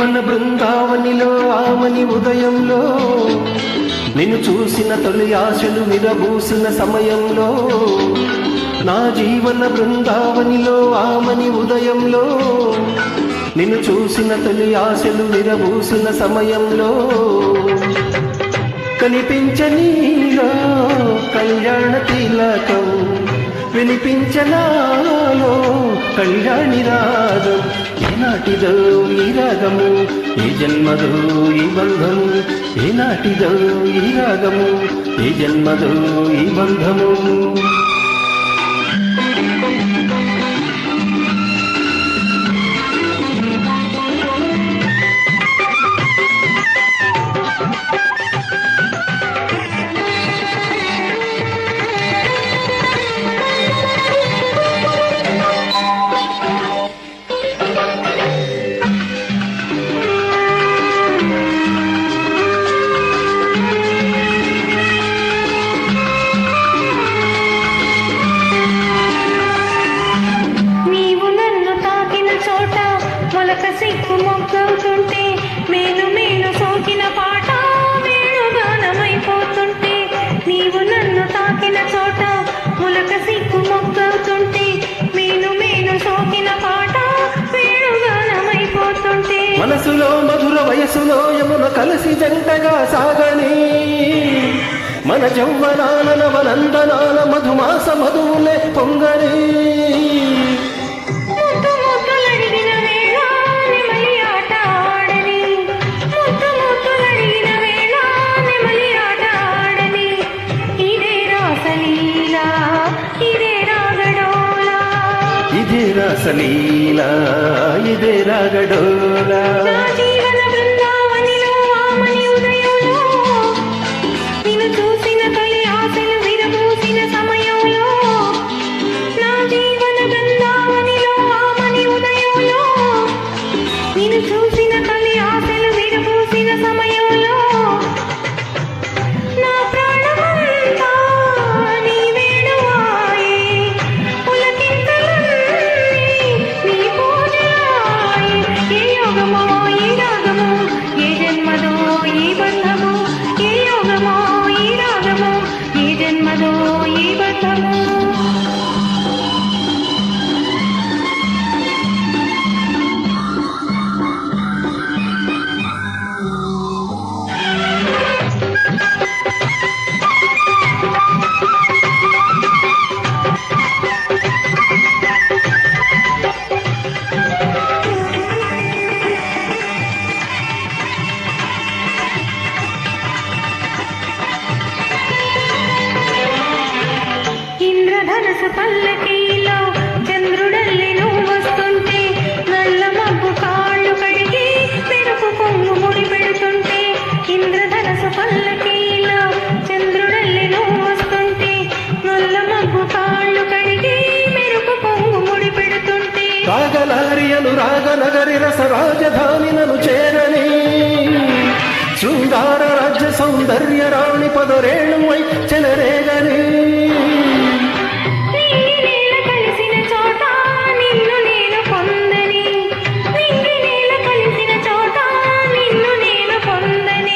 మన బృందావనిలో ఆమని ఉదయంలో నిన్ను చూసిన తొలి ఆశలు విరబూసిన సమయంలో నా జీవన బృందావనిలో ఆమని ఉదయంలో నిన్ను చూసిన తొలి ఆశలు విరబూసిన సమయంలో కనిపించనీలో కళ్యాణ తిలకం. వినిపించనాలో కళ్యాణి రాగం ఏనాటిదో ఈ రాగము ఈ జన్మదో ఈ బంధము. ఏనాటిదో ఈ రాగము ఈ జన్మదో ఈ బంధము. సిక్కు మొగ్గవుతుంటే మేలు సోకిన పాట వేణుగానమైపోతుంటే మనసులో మధుర వయసులో యమున కలిసి జంటగా సాగని మన జౌవనాల నవనందనాల మధుమాస మధువులే పొంగని. ఇదే రాసలీలా ఇదే రాగడోలా. అనురాగ నగరి రస రాజధాని నను చేరని శృంగార రాజ్య సౌందర్య రాణి పదరేణువై చెలరేగని